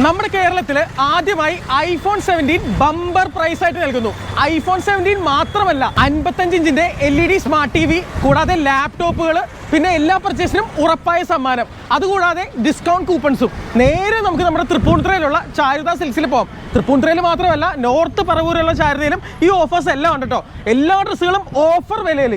നമ്മുടെ കേരളത്തിൽ ആദ്യമായി ഐഫോൺ സെവന്റീൻ ബമ്പർ പ്രൈസ് ആയിട്ട് നൽകുന്നു. ഐഫോൺ സെവന്റീൻ മാത്രമല്ല അൻപത്തഞ്ച് ഇഞ്ചിന്റെ L E D smart T V കൂടാതെ ലാപ്ടോപ്പുകൾ പിന്നെ എല്ലാ പർച്ചേസിനും ഉറപ്പായ സമ്മാനം. അതുകൂടാതെ ഡിസ്കൗണ്ട് കൂപ്പൺസും നേരെ നമുക്ക് നമ്മുടെ തൃപ്പൂണിത്തുറയിലുള്ള ചാരുദ സിൽക്സിൽ പോകാം തൃപ്പൂണിത്തുറയിൽ മാത്രമല്ല നോർത്ത് പറവൂരിലുള്ള ചാരുതയിലും ഈ ഓഫേഴ്സ് എല്ലാം ഉണ്ട് കേട്ടോ എല്ലാ ഡ്രസ്സുകളും ഓഫർ വിലയിൽ.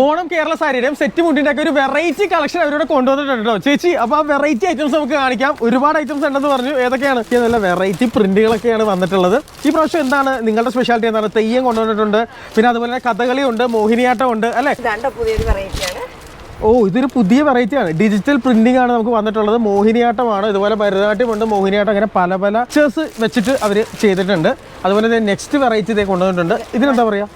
ഓണം കേരള സാരിയുടെയും സെറ്റ് മുണ്ടിന്റെ ഒക്കെ ഒരു വെറൈറ്റി കളക്ഷൻ അവരോട് കൊണ്ടുവന്നിട്ടുണ്ട് കേട്ടോ. ചേച്ചി അപ്പൊ ആ വെറൈറ്റി ഐറ്റംസ് നമുക്ക് കാണിക്കാം. ഒരുപാട് ഐറ്റംസ് ഉണ്ടെന്ന് പറഞ്ഞു. ഏതൊക്കെയാണ്? നല്ല വെറൈറ്റി പ്രിന്റുകളൊക്കെയാണ് വന്നിട്ടുള്ളത്. ഈ പ്രാവശ്യം എന്താണ് നിങ്ങളുടെ സ്പെഷ്യാലിറ്റി എന്താണ്? തെയ്യം കൊണ്ടുവന്നിട്ടുണ്ട്. പിന്നെ അതുപോലെ തന്നെ കഥകളി ഉണ്ട് മോഹിനിയാട്ടം ഉണ്ട് അല്ലെ? പുതിയൊരു വെറൈറ്റിയാണ് ഓ ഇതൊരു പുതിയ വെറൈറ്റി ആണ്. ഡിജിറ്റൽ പ്രിന്റിംഗ് ആണ് നമുക്ക് വന്നിട്ടുള്ളത്. മോഹിനിയാട്ടമാണ്. ഇതുപോലെ ഭരതനാട്യമുണ്ട്. മോഹിനിയാട്ടം അങ്ങനെ പല പല ചേഴ്സ് വെച്ചിട്ട് അവർ ചെയ്തിട്ടുണ്ട്. അതുപോലെ തന്നെ നെക്സ്റ്റ് വെറൈറ്റി ഇതേ കൊണ്ടുവന്നിട്ടുണ്ട്. ഇതിനെന്താ പറയുക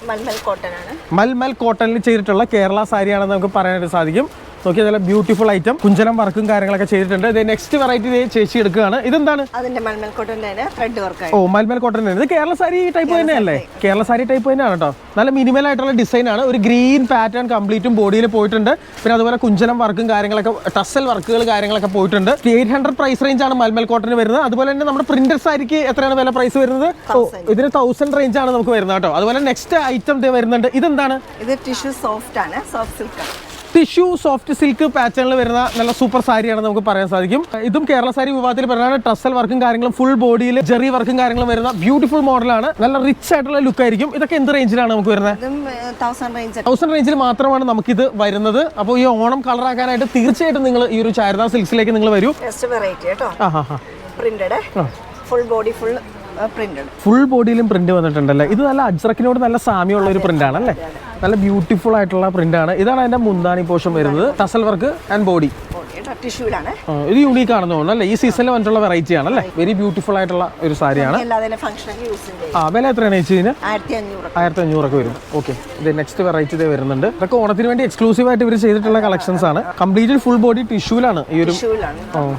മൽമൽ കോട്ടണിൽ ചെയ്തിട്ടുള്ള കേരള സാരിയാണെന്ന് നമുക്ക് പറയാനായിട്ട് സാധിക്കും. നോക്കിയാൽ നല്ല ബ്യൂട്ടിഫുൾ ഐറ്റം കുഞ്ചലം വർക്കും കാര്യങ്ങളൊക്കെ ചെയ്തിട്ടുണ്ട്. ഇത് നെക്സ്റ്റ് വെറൈറ്റി ചേച്ചി എടുക്കുകയാണ്. ഇതെന്താണ്? അതിന്റെ മൽമൽ കോട്ടന്റെ ത്രെഡ് വർക്ക് ഓ മൽമൽ കോട്ടൺ തന്നെ. ഇത് കേരള സാരി ടൈപ്പ് തന്നെയല്ലേ? കേരള സാരി ടൈപ്പ് തന്നെയാണ് കേട്ടോ. നല്ല മിനിമൽ ആയിട്ടുള്ള ഡിസൈൻ ആണ്. ഒരു ഗ്രീൻ പാറ്റേൺ കംപ്ലീറ്റും ബോഡിയിൽ പോയിട്ടുണ്ട്. പിന്നെ അതുപോലെ കുഞ്ചലം വർക്കും കാര്യങ്ങളൊക്കെ ടസൽ വർക്കുകൾ കാര്യങ്ങളൊക്കെ പോയിട്ടുണ്ട്. എയ്റ്റ് ഹൺഡ്രഡ് പ്രൈസ് റേഞ്ച് ആണ് മൽമൽ കോട്ടന് വരുന്നത്. അതുപോലെ തന്നെ നമ്മുടെ പ്രിന്റഡ് സാരിക്ക് എത്രയാണ് വില പ്രൈസ് വരുന്നത്? ഇതിന് തൗസൻഡ് റേഞ്ച് ആണ് നമുക്ക് വരുന്നത് കേട്ടോ. അതുപോലെ നെക്സ്റ്റ് ഐറ്റം വരുന്നുണ്ട്. ഇതെന്താണ്? ഇത് ടിഷ്യൂ സോഫ്റ്റ് ആണ്. സോഫ്റ്റ് സിൽക്ക് ആണ്. ടിഷ്യൂ സോഫ്റ്റ് സിൽക്ക് പാറ്റേണിൽ വരുന്ന നല്ല സൂപ്പർ സാരിയാണ് നമുക്ക് പറയാൻ സാധിക്കും. ഇതും കേരള സാരി വിഭാഗത്തിൽ പറയുന്നത് ടസൽ വർക്കും കാര്യങ്ങളും ഫുൾ ബോഡിയിൽ ജെറി വർക്കും കാര്യങ്ങളും വരുന്ന ബ്യൂട്ടിഫുൾ മോഡലാണ് നല്ല റിച്ച് ആയിട്ടുള്ള ലുക്ക് ആയിരിക്കും. ഇതൊക്കെ എന്ത് റേഞ്ചിലാണ് നമുക്ക് വരുന്നത്? തൗസൻഡ് റേഞ്ച് തൗസൻഡ് റേഞ്ചിൽ മാത്രമാണ് നമുക്ക് ഇത് വരുന്നത്. അപ്പോൾ ഈ ഓണം കളർ ആക്കാനായിട്ട് തീർച്ചയായിട്ടും നിങ്ങൾ ഈ ഒരു ചാരദാ സിൽക്സിലേക്ക് നിങ്ങൾ വരൂ. Printed full body full printed full ബോഡിയിലും print വന്നിട്ടുണ്ടല്ലേ? ഇത് നല്ല അജ്രക്കിനോട് നല്ല സാമ്യമുള്ള ഒരു പ്രിന്റ് ആണ് അല്ലേ നല്ല ബ്യൂട്ടിഫുൾ ആയിട്ടുള്ള പ്രിന്റ് ആണ്. ഇതാണ് അതിന്റെ മുന്താണി പോഷം വരുന്നത്. Tassel work and body body കേട്ടോ ടിഷ്യൂലാണ് ആ, ഇത് യൂണീക്ക് ആണെന്ന് തോന്നുന്നു അല്ലേ? ഈ സീസണിൽ വന്നിട്ടുള്ള വെറൈറ്റി ആണല്ലേ വെരി ബ്യൂട്ടിഫുൾ ആയിട്ടുള്ള ഒരു സാരിയാണ്. ആ വില എത്രയാണ് ചേച്ചി ഇതിന്? ആയിരത്തി അഞ്ഞൂറൊക്കെ വരും. ഓക്കെ ഇത് നെക്സ്റ്റ് വെറൈറ്റി ഇത് വരുന്നുണ്ട്. ഇതൊക്കെ ഓണത്തിന് വേണ്ടി എക്സ്ക്ലൂസീവ് ആയിട്ട് ഇവർ ചെയ്തിട്ടുള്ള കളക്ഷൻസ് ആണ്. കംപ്ലീറ്റ് ഫുൾ ബോഡി ടിഷ്യൂലാണ് ഈ ഒരു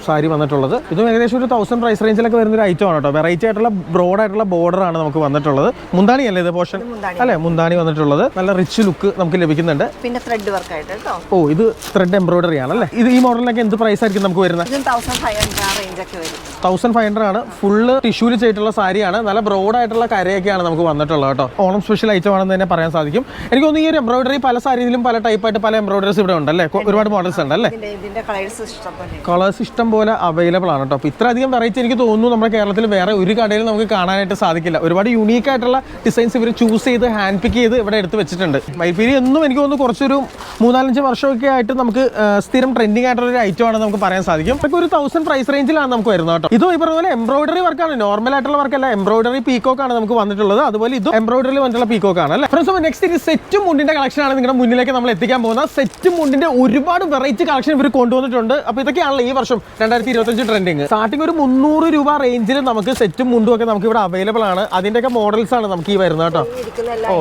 സാരി വന്നിട്ടുള്ളത്. ഇതും ഏകദേശം ഒരു തൗസൻഡ് പ്രൈസ് റേഞ്ചിലൊക്കെ വരുന്ന ഒരു ഐറ്റം ആണ് കേട്ടോ. വെറൈറ്റി ആയിട്ടുള്ള ബ്രോഡ് ആയിട്ടുള്ള ബോർഡർ ആണ് നമുക്ക് വന്നിട്ടുള്ളത്. മുന്താണി അല്ലേ ഇത് പോർഷൻ? അല്ലെ? മുന്താണി വന്നിട്ടുള്ളത്. നല്ല റിച്ച് ലുക്ക് നമുക്ക് ലഭിക്കുന്നുണ്ട്. പിന്നെ ത്രെഡ് വർക്ക് ആയിട്ട് ഓ ഇത് ത്രെഡ് എംബ്രോയിഡറി ആണ് അല്ലേ? ഇത് ഈ മോഡലിനൊക്കെ എന്ത് പ്രൈസ് ആയിരിക്കും നമുക്ക് വരുന്നത്? തൗസൻഡ് ഫൈവ് ഹൺഡ്രഡ് ഒക്കെ ആണ്. ഫുള്ള് ടിഷ്യൂൽ ചെയ്തിട്ടുള്ള സാരിയാണ്. നല്ല ബ്രോഡ് ആയിട്ടുള്ള കരയൊക്കെയാണ് നമുക്ക് വന്നിട്ടുള്ളത് കേട്ടോ. ഓണം സ്പെഷ്യൽ ഐറ്റം ആണെന്ന് തന്നെ പറയാൻ സാധിക്കും. എനിക്ക് തോന്നുന്നു ഈ ഒരു എംബ്രോയിഡറി പല സാരിയിലും പല ടൈപ്പായിട്ട് പല എംബ്രോയിഡറീസ് ഇവിടെ ഉണ്ട് അല്ലേ ഒരുപാട് മോഡൽസ് ഉണ്ട് അല്ലേ? ഇതിന്റെ ഇതിന്റെ കളേഴ്സ് ഇഷ്ടം പോലെ കളേഴ്സ് ഇഷ്ടം പോലെ അവൈലബിൾ ആണ് കേട്ടോ. അപ്പോൾ ഇത്രയധികം വെറൈറ്റി എനിക്ക് തോന്നുന്നു നമ്മുടെ കേരളത്തിൽ വേറെ ഒരു കടയിൽ നമുക്ക് കാണാനായിട്ട് സാധിക്കില്ല. ഒരുപാട് യുണീക്ക് ആയിട്ടുള്ള ഡിസൈൻസ് ഇവർ ചൂസ് ചെയ്ത് ഹാൻഡ് പിക്ക് ചെയ്ത് ഇവിടെ എടുത്ത് വെച്ചിട്ടുണ്ട്. മൈപ്പിരി എന്നും എനിക്ക് തോന്നുന്നു കുറച്ചൊരു മൂന്നാലഞ്ച് വർഷമൊക്കെ ആയിട്ട് നമുക്ക് സ്ഥിരം ട്രെൻഡിങ് ആയിട്ടുള്ള ഒരു ഐറ്റം ആണ് നമുക്ക് പറയാൻ സാധിക്കും. ഇതൊക്കെ ഒരു തൗസൻഡ് പ്രൈസ് റേഞ്ചിലാണ് നമുക്ക് വരുന്നത് കേട്ടോ. ഇതും ഇപ്പോൾ പോലെ എംബ്രോയിഡറി വർക്കാണ് നോർമൽ ആയിട്ടുള്ള വർക്കല്ല എംബ്രോയിഡറി പീക്കോക്ക് ആണ് നമുക്ക് വന്നിട്ടുള്ളത്. അതുപോലെ ഇതും എംബ്രോയിഡറി വന്നിട്ടുള്ള പീക്കോക്ക് ആണ് അല്ലേ? ഫ്രണ്ട്സ് നെക്സ്റ്റ് ഇത് സെറ്റും മുണ്ടിന്റെ കളക്ഷൻ ആണ് നിങ്ങളുടെ മുന്നിലേക്ക് നമ്മൾ എത്തിക്കാൻ പോകുന്ന സെറ്റും മുണ്ടിന്റെ ഒരുപാട് വെറൈറ്റി കളക്ഷൻ ഇവർ കൊണ്ടുവന്നിട്ടുണ്ട്. അപ്പോൾ ഇതൊക്കെയാണല്ലോ ഈ വർഷം രണ്ടായിരത്തി ഇരുപത്തഞ്ച് ട്രെൻഡിങ് സ്റ്റാർട്ടിംഗ് ഒരു മുന്നൂറ് രൂപ റേഞ്ചിൽ നമുക്ക് സെറ്റും മുണ്ടും ഒക്കെ നമുക്ക് ഇവിടെ അവൈലബിൾ ആണ്. അതിന്റെയൊക്കെ മോഡൽസ് ആണ് നമുക്ക് ഈ വരുന്നത് കേട്ടോ. ഓ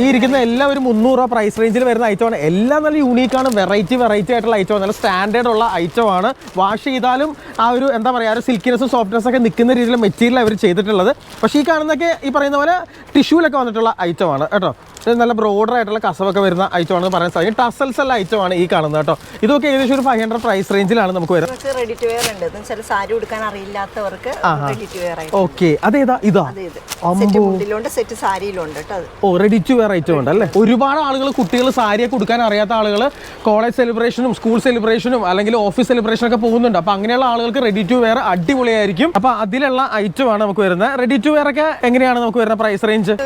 ഈ ഇരിക്കുന്ന എല്ലാം ഒരു മുന്നൂറ് രൂപ പ്രൈസ് റേഞ്ചിൽ വരുന്ന ഐറ്റമാണ് എല്ലാം നല്ല യൂണീക്കാണ് ആണ്. വെറൈറ്റി വെറൈറ്റി ആയിട്ടുള്ള ഐറ്റം നല്ല സ്റ്റാൻഡേർഡ് ഉള്ള ഐറ്റം ആണ് വാഷ് ചെയ്താലും ആ ഒരു എന്താ പറയുക ഒരു സിൽക്കിനെസ്സും സോഫ്റ്റ്നെസ് ഒക്കെ നിൽക്കുന്ന രീതിയിൽ മെറ്റീരിയൽ അവർ ചെയ്തിട്ടുള്ളത്. പക്ഷേ ഈ കാണുന്നൊക്കെ ഈ പറയുന്ന പോലെ ടിഷ്യൂലൊക്കെ വന്നിട്ടുള്ള ഐറ്റം ആണ്. കേട്ടോ? നല്ല ബ്രോഡർ ആയിട്ടുള്ള കസവൊക്കെ വരുന്ന ഐറ്റം ആണെന്ന് പറയാൻ സാധിക്കും. ടസൽസ് ഉള്ള ഐറ്റം ആണ് ഈ കാണുന്നത് കേട്ടോ. ഇതൊക്കെ ഏകദേശം ഒരു ഫൈവ് ഹൺഡ്രഡ് പ്രൈസ് റേഞ്ചിലാണ് നമുക്ക് വരുന്നത്. റെഡി ടു വെയർ ഉണ്ട് സാരി ഉടുക്കാൻ അറിയില്ലാത്തവർക്ക് റെഡി ടു വെയർ ആയിട്ട്. ഓക്കെ അതേതാ? ഇതാ? സെറ്റ് സാരിയിലുണ്ട് ഓ റെഡി ടു വെയർ ഐറ്റം ഉണ്ട് അല്ലേ? ഒരുപാട് ആളുകൾ കുട്ടികൾ സാരിയൊക്കെ കൊടുക്കാൻ അറിയാത്ത ആളുകൾ കോളേജ് സെലിബ്രേഷനും സ്കൂൾ സെലിബ്രേഷനും അല്ലെങ്കിൽ ഓഫീസ് സെലിബ്രേഷൻ ഒക്കെ പോകുന്നുണ്ട്. അപ്പൊ അങ്ങനെയുള്ള ആളുകൾക്ക് റെഡി ടു വെയർ അടിപൊളിയായിരിക്കും. അപ്പൊ അതിലുള്ള ഐറ്റം ആണ് നമുക്ക് വരുന്നത്. റെഡി ടു വെയർ ഒക്കെ എങ്ങനെയാണ് നമുക്ക് വരുന്ന പ്രൈസ് റേഞ്ച്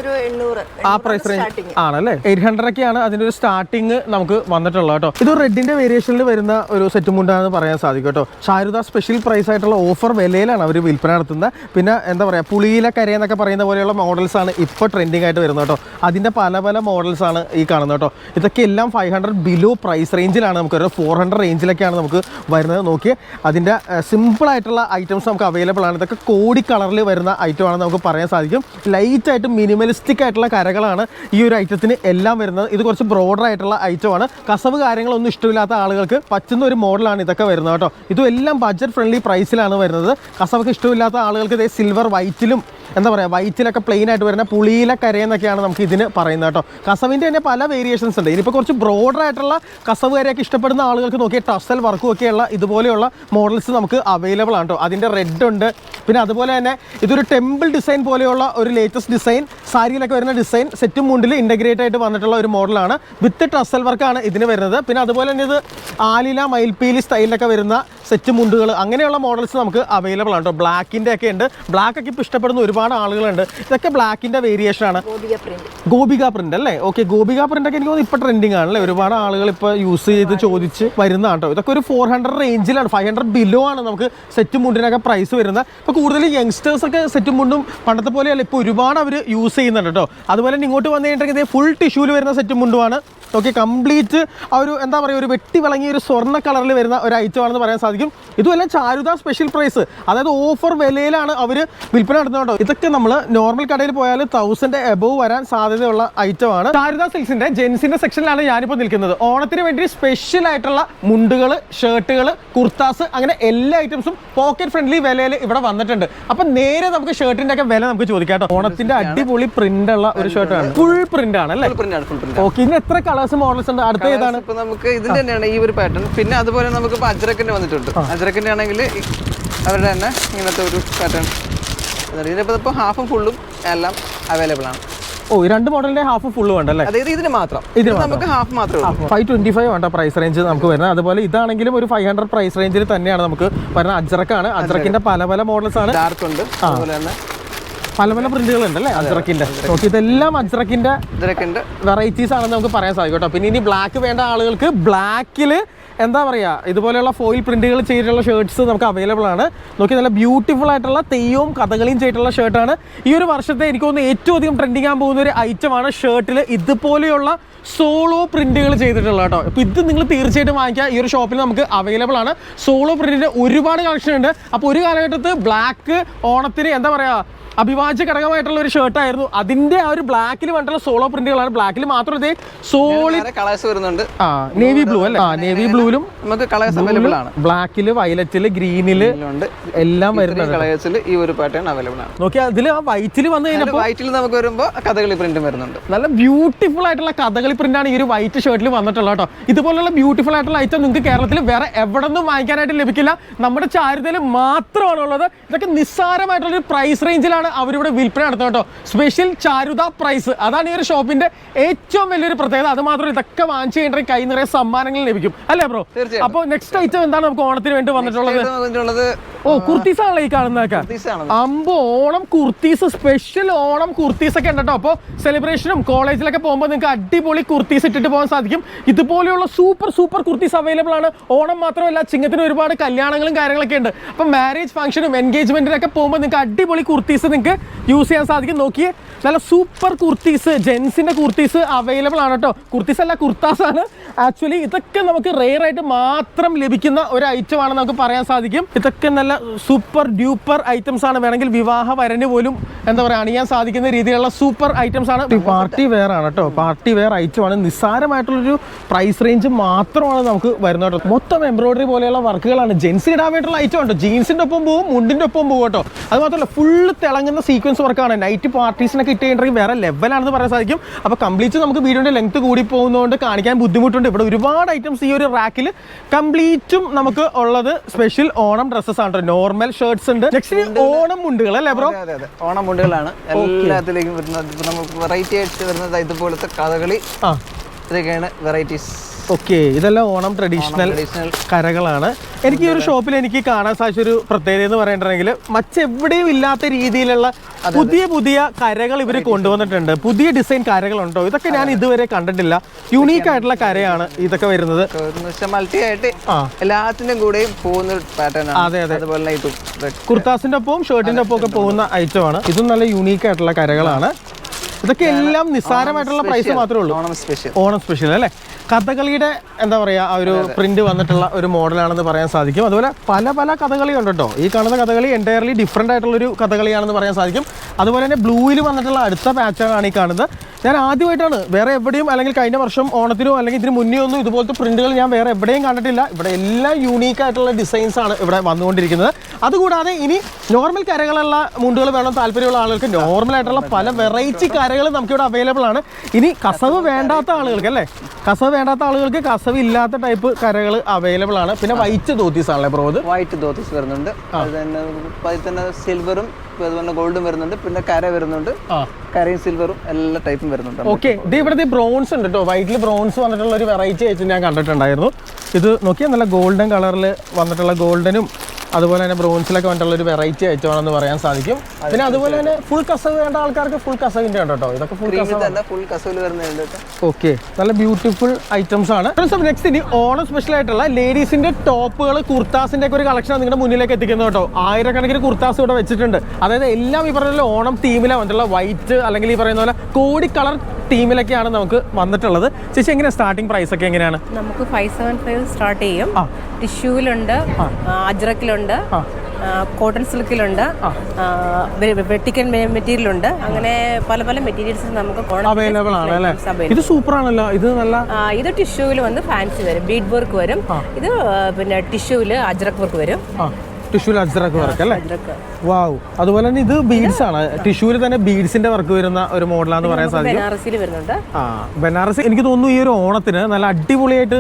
ആ പ്രൈസ് റേഞ്ച് സ്റ്റാർട്ടിങ് ആണല്ലേ? എയ്റ്റ് ഹൺഡ്രഡ് ഒക്കെയാണ് അതിന്റെ ഒരു സ്റ്റാർട്ടിങ് നമുക്ക് വന്നിട്ടുള്ളത് കേട്ടോ. ഇത് റെഡിന്റെ വേരിയേഷനിൽ വരുന്ന ഒരു സെറ്റ് മുണ്ടാണെന്ന് പറയാൻ സാധിക്കും കേട്ടോ. ഷാരുദ സ്പെഷ്യൽ പ്രൈസ് ആയിട്ടുള്ള ഓഫർ വിലയിലാണ് അവർ വിൽപ്പന നടത്തുന്നത്. പിന്നെ എന്താ പറയാ പുളിയിലെ കരയെന്നൊക്കെ പറയുന്ന പോലെയുള്ള മോഡൽസ് ആണ് ഇപ്പോൾ ട്രെൻഡിങ് ആയിട്ട് വരുന്നത് കേട്ടോ. അതിന്റെ പല പല മോഡൽസ് ആണ് ഈ കാണുന്നത് കേട്ടോ. ഇതൊക്കെ എല്ലാം ഫൈവ് ഹൺഡ്രഡ് ബിലോ പ്രൈസ് റേഞ്ചിലാണ് നമുക്ക് ഒരു ഫോർ ഹൺഡ്രഡ് റേഞ്ചിലൊക്കെയാണ് നമുക്ക് വരുന്നത്. നോക്കി അതിന്റെ സിമ്പിൾ ആയിട്ടുള്ള ഐറ്റംസ് നമുക്ക് അവൈലബിൾ ആണ്. ഇതൊക്കെ കോടി കളറിൽ വരുന്ന ഐറ്റം ആണ് നമുക്ക് പറയാൻ സാധിക്കും. ലൈറ്റ് ആയിട്ട് മിനിമലിസ്റ്റിക് ആയിട്ടുള്ള കരകളാണ് ഈ ഒരു ഐറ്റത്തിന് എല്ലാം വരുന്നത്. ഇത് കുറച്ച് ബ്രോഡർ ആയിട്ടുള്ള ഐറ്റമാണ് കസവ് കാര്യങ്ങളൊന്നും ഇഷ്ടമില്ലാത്ത ആളുകൾക്ക് പറ്റുന്ന ഒരു മോഡലാണ് ഇതൊക്കെ വരുന്നത് കേട്ടോ. ഇതും എല്ലാം ബഡ്ജറ്റ് ഫ്രണ്ട്ലി പ്രൈസിലാണ് വരുന്നത്. കസവൊക്കെ ഇഷ്ടമില്ലാത്ത ആളുകൾക്ക് ഇതേ സിൽവർ വൈറ്റിലും എന്താ പറയുക വൈറ്റിലൊക്കെ പ്ലെയിൻ ആയിട്ട് വരുന്ന പുളിയിലെ കരയെന്നൊക്കെയാണ് നമുക്ക് ഇതിന് പറയുന്നത് കേട്ടോ. കസവിന്റെ തന്നെ പല വേരിയേഷൻസ് ഉണ്ട്. ഇനിയിപ്പോൾ കുറച്ച് ബ്രോഡർ ആയിട്ടുള്ള കസവ് കരയൊക്കെ ഇഷ്ടപ്പെടുന്ന ആളുകൾക്ക് നോക്കിയ ടസൽ വർക്കും ഒക്കെയുള്ള ഇതുപോലെയുള്ള മോഡൽസ് നമുക്ക് അവൈലബിൾ ആണ് കേട്ടോ. അതിന്റെ റെഡ് ഉണ്ട്. പിന്നെ അതുപോലെ തന്നെ ഇതൊരു ടെമ്പിൾ ഡിസൈൻ പോലെയുള്ള ഒരു ലേറ്റസ്റ്റ് ഡിസൈൻ സാരിയിലൊക്കെ വരുന്ന ഡിസൈൻ സെറ്റും മുണ്ടിൽ ഇന്റഗ്രേറ്റ് ആയിട്ട് വന്നിട്ടുള്ള ഒരു മോഡലാണ് വിത്ത് ടസൽ വർക്കാണ് ഇതിന് വരുന്നത്. പിന്നെ അതുപോലെ തന്നെ ഇത് ആലില മയിൽപ്പീലി സ്റ്റൈലിലൊക്കെ വരുന്ന സെറ്റ് മുണ്ടുകൾ അങ്ങനെയുള്ള മോഡൽസ് നമുക്ക് അവൈലബിൾ ആണ് കേട്ടോ. ബ്ലാക്കിന്റെ ഒക്കെ ഉണ്ട്. ബ്ലാക്ക് ഒക്കെ ഇപ്പോൾ ഇഷ്ടപ്പെടുന്ന ഒരുപാട് ആളുകളുണ്ട്. ഇതൊക്കെ ബ്ലാക്കിന്റെ വേരിയേഷൻ ആണ്. ഗോപിക പ്രിന്റ് അല്ലേ? ഓക്കെ ഗോപിക പ്രിന്റ് ഒക്കെ എനിക്ക് തോന്നുന്നു ഇപ്പൊ ട്രെൻഡിങ് ആണല്ലേ? ഒരുപാട് ആളുകൾ ഇപ്പൊ യൂസ് ചെയ്ത് ചോദിച്ച് വരുന്നതാണ് കേട്ടോ ഇതൊക്കെ ഒരു ഫോർ ഹൺഡ്രഡ് റേഞ്ചിലാണ് ഫൈവ് ഹൺഡ്രഡ് ബിലോ ആണ് നമുക്ക് സെറ്റ് മുണ്ടിനൊക്കെ പ്രൈസ് വരുന്നത്. ഇപ്പൊ കൂടുതൽ യങ്സ്റ്റേഴ്സ് ഒക്കെ സെറ്റ് മുണ്ടും പണ്ടത്തെ പോലെയല്ല ഇപ്പൊ ഒരുപാട് അവർ യൂസ് ചെയ്യുന്നുണ്ട് കേട്ടോ അതുപോലെ തന്നെ ഇങ്ങോട്ട് വന്നു കഴിഞ്ഞിട്ടുണ്ടെങ്കിൽ ഫുൾ ടിഷ്യൂൽ വരുന്ന സെറ്റ് മുണ്ടുമാണ്. ഓക്കെ കംപ്ലീറ്റ് ആ ഒരു എന്താ പറയുക ഒരു വെട്ടി വിളങ്ങിയ ഒരു സ്വർണ കളറിൽ വരുന്ന ഒരു ഐറ്റം ആണെന്ന് പറയാൻ സാധിക്കും. ഇതുമെല്ലാം ചാരുത സ്പെഷ്യൽ പ്രൈസ് അതായത് ഓഫർ വിലയിലാണ് അവർ വിൽപ്പന നടത്തുന്നത് കേട്ടോ. ഇതൊക്കെ നമ്മൾ നോർമൽ കടയിൽ പോയാൽ തൗസൻഡ് എബവ് വരാൻ സാധ്യതയുള്ള ഐറ്റം ആണ്. സിൽസിന്റെ സിൽസിന്റെ ജെൻസിന്റെ സെക്ഷനിലാണ് ഞാനിപ്പോൾ നിൽക്കുന്നത്. ഓണത്തിന് വേണ്ടി സ്പെഷ്യൽ ആയിട്ടുള്ള മുണ്ടുകൾ ഷർട്ടുകൾ കുർത്താസ് അങ്ങനെ എല്ലാ ഐറ്റംസും പോക്കറ്റ് ഫ്രണ്ട്ലി വിലയിൽ ഇവിടെ വന്നിട്ടുണ്ട്. അപ്പൊ നേരെ നമുക്ക് ഷർട്ടിന്റെ ഒക്കെ വില നമുക്ക് ചോദിക്കാം കേട്ടോ. ഓണത്തിന്റെ അടിപൊളി പ്രിന്റ് ഉള്ള ഒരു ഷർട്ടാണ് ഫുൾ പ്രിന്റ് ആണ് അല്ലേ? ഓക്കെ ഇനി എത്ര കളേഴ്സ് മോഡൽസ് ഉണ്ട്. അടുത്ത ഏതാണ്? ഇപ്പൊ നമുക്ക് ഇതിന്റെ തന്നെയാണ് ഈ ഒരു പാറ്റേൺ പിന്നെ അതുപോലെ നമുക്ക് ഇപ്പൊ അജ്രക്കിന്റെ വന്നിട്ടുണ്ട്. അജ്രക്കിന്റെ ആണെങ്കിൽ അവരുടെ തന്നെ ഇങ്ങനത്തെ ഒരു പാറ്റേൺ ഇതിനിപ്പോ ഹാഫും ഫുള്ളും എല്ലാം അവൈലബിൾ ആണ്. ഓ രണ്ട് മോഡലിന്റെ ഹാഫ് ഫുള്ള് വേണ്ടല്ലേ അതായത് ഇതിന് മാത്രം. ഇത് നമുക്ക് ഹാഫ് മാത്രമേ ഫൈവ് ട്വന്റി ഫൈവ് വേണ്ട പ്രൈസ് റേഞ്ച് നമുക്ക് വരുന്നത്. അതുപോലെ ഇതാണെങ്കിലും ഒരു ഫൈവ് ഹൺഡ്രഡ് പ്രൈസ് റേഞ്ചിൽ തന്നെയാണ് നമുക്ക് വരുന്നത്. അജ്രക്കാണ്. അജ്രക്കിന്റെ പല പല മോഡൽസ് ആണ്. ഡാർക്ക് ഉണ്ട്. അതുപോലെ തന്നെ പല പല പ്രിന്റുകൾ ഉണ്ട് അല്ലേ അജ്രക്കിന്റെ. ഓക്കെ ഇതെല്ലാം അജ്രക്കിന്റെ വെറൈറ്റീസ് ആണെന്ന് നമുക്ക് പറയാൻ സാധിക്കും കേട്ടോ. പിന്നെ ഇനി ബ്ലാക്ക് വേണ്ട ആളുകൾക്ക് ബ്ലാക്കിൽ എന്താ പറയുക ഇതുപോലെയുള്ള ഫോയിൽ പ്രിന്റുകൾ ചെയ്തിട്ടുള്ള ഷർട്ട്സ് നമുക്ക് അവൈലബിൾ ആണ്. നോക്കി നല്ല ബ്യൂട്ടിഫുൾ ആയിട്ടുള്ള തെയ്യവും കഥകളിയും ചെയ്തിട്ടുള്ള ഷർട്ടാണ് ഈ ഒരു വർഷത്തെ എനിക്ക് തോന്നുന്നു ഏറ്റവും അധികം ട്രെൻഡിങ് ആകാൻ പോകുന്ന ഒരു ഐറ്റമാണ് ഷർട്ടിൽ ഇതുപോലെയുള്ള സോളോ പ്രിന്റുകൾ ചെയ്തിട്ടുള്ള കേട്ടോ. അപ്പോൾ ഇത് നിങ്ങൾ തീർച്ചയായിട്ടും വാങ്ങിക്കുക. ഈ ഒരു ഷോപ്പിൽ നമുക്ക് അവൈലബിൾ ആണ്. സോളോ പ്രിന്റിന്റെ ഒരുപാട് കളക്ഷൻ ഉണ്ട്. അപ്പോൾ ഒരു കാലഘട്ടത്ത് ബ്ലാക്ക് ഓണത്തിന് എന്താ പറയുക അഭിവാജ്യ ഘടകമായിട്ടുള്ള ഒരു ഷർട്ടായിരുന്നു അതിന്റെ ആ ഒരു ബ്ലാക്കിൽ വേണ്ടുള്ള സോളോ പ്രിന്റുകളാണ് ബ്ലാക്കിൽ മാത്രം ഇതേ സോളിഡ് കളേഴ്സ് വരുന്നുണ്ട്. ആ നേവി ബ്ലൂ അല്ലേ? ആ നേവി ബ്ലൂവിലും നമുക്ക് കളേഴ്സ് അവൈലബിൾ ആണ്. ബ്ലാക്കിൽ വയലറ്റിൽ ഗ്രീനിൽ ഉണ്ട്. എല്ലാം വരുന്ന കളേഴ്സിൽ ഈ ഒരു പാറ്റേൺ അവൈലബിൾ ആണ്. നോക്കി അതിൽ ആ വൈറ്റിൽ വന്നു കഴിഞ്ഞപ്പോൾ വൈറ്റിൽ നമുക്ക് വരുമ്പോൾ കഥകളി പ്രിന്റും വരുന്നുണ്ട്. നല്ല ബ്യൂട്ടിഫുൾ ആയിട്ടുള്ള കഥകളി പ്രിന്റ് ആണ് ഈ ഒരു വൈറ്റ് ഷർട്ടിൽ വന്നിട്ടുള്ളത് കേട്ടോ. ഇതുപോലുള്ള ബ്യൂട്ടിഫുൾ ആയിട്ടുള്ള ഐറ്റം നിങ്ങൾക്ക് കേരളത്തിൽ വേറെ എവിടെ നിന്നും വാങ്ങിക്കാനായിട്ട് ലഭിക്കില്ല. നമ്മുടെ ചാരുതയിൽ മാത്രമാണ് ഉള്ളത് ഇതൊക്കെ നിസ്സാരമായിട്ടുള്ള ഒരു പ്രൈസ് റേഞ്ചിലാണ് അവരിവിടെ വിൽപ്പന നടത്തുന്നത് കേട്ടോ. സ്പെഷ്യൽ ചാരുത പ്രൈസ് അതാണ് ഈ ഒരു ഷോപ്പിന്റെ ഏറ്റവും വലിയൊരു പ്രത്യേകത. അത് മാത്രം ഇതൊക്കെ വാങ്ങിച്ചു കഴിഞ്ഞിട്ട് കൈ നിറയെ സമ്മാനങ്ങൾ ലഭിക്കും. അല്ലേ ബ്രോ അപ്പൊ അപ്പോൾ നെക്സ്റ്റ് ഐറ്റം എന്താണ് നമുക്ക് ഓണത്തിന് വേണ്ടി വന്നിട്ടുള്ളത് ഓ കുർത്തീസ് ആണല്ലോ ഈ കാണുന്നതൊക്കെ. അമ്പോ ഓണം കുർത്തീസ് സ്പെഷ്യൽ ഓണം കുർത്തീസ് ഒക്കെ ഉണ്ട് കേട്ടോ അപ്പോൾ സെലിബ്രേഷനും കോളേജിലൊക്കെ പോകുമ്പോൾ നിങ്ങൾക്ക് അടിപൊളി കുർത്തീസ് ഇട്ടിട്ട് പോകാൻ സാധിക്കും. ഇതുപോലെയുള്ള സൂപ്പർ സൂപ്പർ കുർത്തീസ് അവൈലബിൾ ആണ്. ഓണം മാത്രമല്ല ചിങ്ങത്തിന് ഒരുപാട് കല്യാണങ്ങളും കാര്യങ്ങളൊക്കെ ഉണ്ട്. അപ്പം മാരേജ് ഫംഗ്ഷനും എൻഗേജ്മെന്റിനൊക്കെ പോകുമ്പോൾ നിങ്ങൾക്ക് അടിപൊളി കുർത്തീസ് നിങ്ങൾക്ക് യൂസ് ചെയ്യാൻ സാധിക്കും. നോക്കിയേ നല്ല സൂപ്പർ കുർത്തീസ് ജെൻസിന്റെ കുർത്തീസ് അവൈലബിൾ ആണ് കേട്ടോ കുർത്തീസ് അല്ല കുർത്താസ് ആണ് ആക്ച്വലി ഇതൊക്കെ നമുക്ക് റെയർ ആയിട്ട് മാത്രം ലഭിക്കുന്ന ഒരു ഐറ്റം ആണ് നമുക്ക് പറയാൻ സാധിക്കും. ഇതൊക്കെ നല്ല സൂപ്പർ ഡ്യൂപ്പർ ഐറ്റംസ് ആണ് വേണമെങ്കിൽ വിവാഹ വരന് പോലും എന്താ പറയുക അണിയാൻ സാധിക്കുന്ന രീതിയിലുള്ള സൂപ്പർ ഐറ്റംസ് ആണ് പാർട്ടി വെയർ ആണ് കേട്ടോ. പാർട്ടി വെയർ ഐറ്റമാണ്. നിസ്സാരമായിട്ടുള്ളൊരു പ്രൈസ് റേഞ്ച് മാത്രമാണ് നമുക്ക് വരുന്നത് കേട്ടോ. മൊത്തം എംബ്രോയിഡറി പോലെയുള്ള വർക്കുകളാണ്. ജെൻസിന് ഇടാൻ വേണ്ടിയിട്ടുള്ള ഐറ്റം ഉണ്ട്. ജീൻസിന്റെ ഒപ്പം പോകും മുണ്ടിന്റെ ഒപ്പം പോകും കേട്ടോ. അത് മാത്രമല്ല ഫുള്ള് തിളങ്ങുന്ന സീക്വൻസ് വർക്കാണ് നൈറ്റ് പാർട്ടീസിനൊക്കെ ഇട്ട് കഴിഞ്ഞിട്ടുണ്ടെങ്കിൽ വേറെ ലെവലാണെന്ന് പറയാൻ സാധിക്കും. അപ്പോൾ കംപ്ലീറ്റ് നമുക്ക് വീഡിയോയുടെ ലെങ്ത് കൂടി പോകുന്നതുകൊണ്ട് കാണിക്കാൻ ബുദ്ധിമുട്ടുണ്ട്. ഇവിടെ ഒരുപാട് ഐറ്റംസ് ഈ ഒരു റാക്കിൽ കംപ്ലീറ്റും നമുക്ക് ഉള്ളത് സ്പെഷ്യൽ ഓണം ഡ്രസ്സസ് ആണ് നോർമൽ ഷർട്ട്സ് ഉണ്ട്. നെക്സ്റ്റ് ഓണം മുണ്ടുകൾ അല്ലേ ബ്രോ? അതെ അതെ ഓണം മുണ്ടുകളാണ്. എല്ലാത്തിലേക്കും വരുന്നത്. നമുക്ക് വെറൈറ്റി ആയിട്ട് വരുന്നത് ഇതുപോലത്തെ കഥകളി ഇതൊക്കെയാണ് വെറൈറ്റീസ് ഓക്കെ ഇതെല്ലാം ഓണം ട്രഡീഷണൽ കരകളാണ്. എനിക്ക് ഈ ഒരു ഷോപ്പിൽ എനിക്ക് കാണാൻ സാധിച്ച ഒരു പ്രത്യേകത എന്ന് പറയണ്ടെങ്കിൽ മറ്റെവിടെയും ഇല്ലാത്ത രീതിയിലുള്ള പുതിയ പുതിയ കരകൾ ഇവർ കൊണ്ടുവന്നിട്ടുണ്ട്. പുതിയ ഡിസൈൻ കരകളുണ്ടോ? ഇതൊക്കെ ഞാൻ ഇതുവരെ കണ്ടിട്ടില്ല. യുണീക്ക് ആയിട്ടുള്ള കരയാണ് ഇതൊക്കെ വരുന്നത്. മൾട്ടി ആയിട്ട് എല്ലാത്തിനും കൂടെയും പോകുന്ന പാറ്റേൺ അതെ, ആണ് അതുപോലെ കുർത്താസിന്റെ ഒപ്പവും ഷർട്ടിന്റെ ഒപ്പം ഒക്കെ പോകുന്ന ഐറ്റമാണ് ഇതും നല്ല യുണീക്ക് ആയിട്ടുള്ള കരകളാണ്. ഇതൊക്കെ എല്ലാം നിസ്സാരമായിട്ടുള്ള പ്രൈസ് മാത്രമേ ഉള്ളൂ. ഓണം സ്പെഷ്യൽ ഓണം സ്പെഷ്യൽ അല്ലേ? കഥകളിയുടെ എന്താ പറയുക ആ ഒരു പ്രിന്റ് വന്നിട്ടുള്ള ഒരു മോഡലാണെന്ന് പറയാൻ സാധിക്കും. അതുപോലെ പല പല കഥകളിയുണ്ട് കേട്ടോ. ഈ കാണുന്ന കഥകളി എന്റയർലി ഡിഫറെന്റ് ആയിട്ടുള്ളൊരു കഥകളിയാണെന്ന് പറയാൻ സാധിക്കും. അതുപോലെ തന്നെ ബ്ലൂവിൽ വന്നിട്ടുള്ള അടുത്ത പാച്ചാണ് ഈ കാണുന്നത്. ഞാൻ ആദ്യമായിട്ടാണ്. വേറെ എവിടെയും അല്ലെങ്കിൽ കഴിഞ്ഞ വർഷം ഓണത്തിനോ അല്ലെങ്കിൽ ഇതിന് മുന്നേ ഒന്നും ഇതുപോലത്തെ പ്രിന്റുകൾ ഞാൻ വേറെ എവിടെയും കണ്ടിട്ടില്ല. ഇവിടെ എല്ലാം യൂണീക്ക് ആയിട്ടുള്ള ഡിസൈൻസ് ആണ് ഇവിടെ വന്നുകൊണ്ടിരിക്കുന്നത്. അതുകൂടാതെ ഇനി നോർമൽ കരകളുള്ള മുണ്ടുകൾ വേണം താല്പര്യമുള്ള ആളുകൾക്ക് നോർമൽ ആയിട്ടുള്ള പല വെറൈറ്റി കരകൾ നമുക്കിവിടെ അവൈലബിൾ ആണ്. ഇനി കസവ് വേണ്ടാത്ത ആളുകൾക്ക് അല്ലേ? കസവ് വേണ്ടാത്ത ആളുകൾക്ക് കസവ് ഇല്ലാത്ത ടൈപ്പ് കരകൾ അവൈലബിൾ ആണ്. പിന്നെ വൈറ്റ് ധോത്തീസ് ആണല്ലേ ഇത് വൈറ്റ് ധോത്തീസ് വരുന്നുണ്ട്. അത് തന്നെ അതിൽ സിൽവറും അതുപോലെ ഗോൾഡും വരുന്നുണ്ട്. പിന്നെ കര വരുന്നുണ്ട്. ആ. കരയും സിൽവറും എല്ലാ ടൈപ്പും വരുന്നുണ്ട് ഓക്കെ ഇത് ഇവിടുത്തെ ബ്രോൺസ് ഉണ്ട് കേട്ടോ വൈറ്റിൽ ബ്രോൺസ് വന്നിട്ടുള്ള ഒരു വെറൈറ്റി ആയിട്ട് ഞാൻ കണ്ടിട്ടുണ്ടായിരുന്നു. ഇത് നോക്കിയാൽ നല്ല ഗോൾഡൻ കളറിൽ വന്നിട്ടുള്ള ഗോൾഡനും അതുപോലെ തന്നെ ബ്രോൺസിലൊക്കെ വന്നിട്ടുള്ള ഒരു വെറൈറ്റി ഐറ്റം ആണെന്ന് പറയാൻ സാധിക്കും. പിന്നെ അതുപോലെ തന്നെ ഫുൾ കസവ് വേണ്ട ആൾക്കാർക്ക് ഫുൾ കസവിന്റെ ഉണ്ട് കേട്ടോ. ഇതൊക്കെ ഫുൾ ഫുൾ കസവിൽ വരുന്നുണ്ട് കേട്ടോ. ഓക്കെ നല്ല ബ്യൂട്ടിഫുൾ ഐറ്റംസ് ആണ്. നെക്സ്റ്റ് ഇനി ഓണം സ്പെഷ്യൽ ആയിട്ടുള്ള ലേഡീസിന്റെ ടോപ്പുകൾ കുർത്താസിന്റെ ഒക്കെ ഒരു കളക്ഷൻ നിങ്ങളുടെ മുന്നിലേക്ക് എത്തിക്കുന്നത് കേട്ടോ. ആയിരക്കണക്കിന് കുർത്താസ് ഇവിടെ വെച്ചിട്ടുണ്ട്. അതായത് എല്ലാം ഈ പറഞ്ഞ ഓണം തീമിലാണ് വന്നിട്ടുള്ള വൈറ്റ് അല്ലെങ്കിൽ ഈ പറയുന്ന പോലെ കോടി കളർ ടീമിലൊക്കെയാണ് നമുക്ക് വന്നിട്ടുള്ളത്. ചേച്ചി എങ്ങനെയാണ് സ്റ്റാർട്ടിംഗ് പ്രൈസ് ഒക്കെ എങ്ങനെയാണ്? നമുക്ക് ഫൈവ് സെവൻ ഫൈവ് സ്റ്റാർട്ട് ചെയ്യും. ടിഷ്യൂലുണ്ട് ടിഷ്യൂവിലുണ്ട് അജ്രക്കിലുണ്ട് ആ. കോട്ടൺ സിൽക്കിലുണ്ട് വെട്ടിക്കൻ മെറ്റീരിയൽ ഉണ്ട് അങ്ങനെ പല പല മെറ്റീരിയൽസ് നമുക്ക് അവൈലബിൾ ആണ് അല്ലേ? ഇത് സൂപ്പർ ആണല്ലോ ഇത് നല്ല ഇത് ടിഷ്യൂവിൽ വന്ന് ഫാൻസി വരും. ബീഡ് വർക്ക് വരും ഇത് പിന്നെ ടിഷ്യൂവിൽ അജ്രക് വർക്ക് വരും. ടിഷ്യൂൽ അജ്രക്ക് വർക്ക് അല്ലേ? വാവ് അതുപോലെ തന്നെ ഇത് ബീഡ്സ് ആണ്. ടിഷ്യൂൽ തന്നെ ബീഡ്സിന്റെ വർക്ക് വരുന്ന ഒരു മോഡലാന്ന് പറയാൻ സാധിക്കും. ആ ബനാറസ് എനിക്ക് തോന്നുന്നു ഈ ഒരു ഓണത്തിന് നല്ല അടിപൊളിയായിട്ട്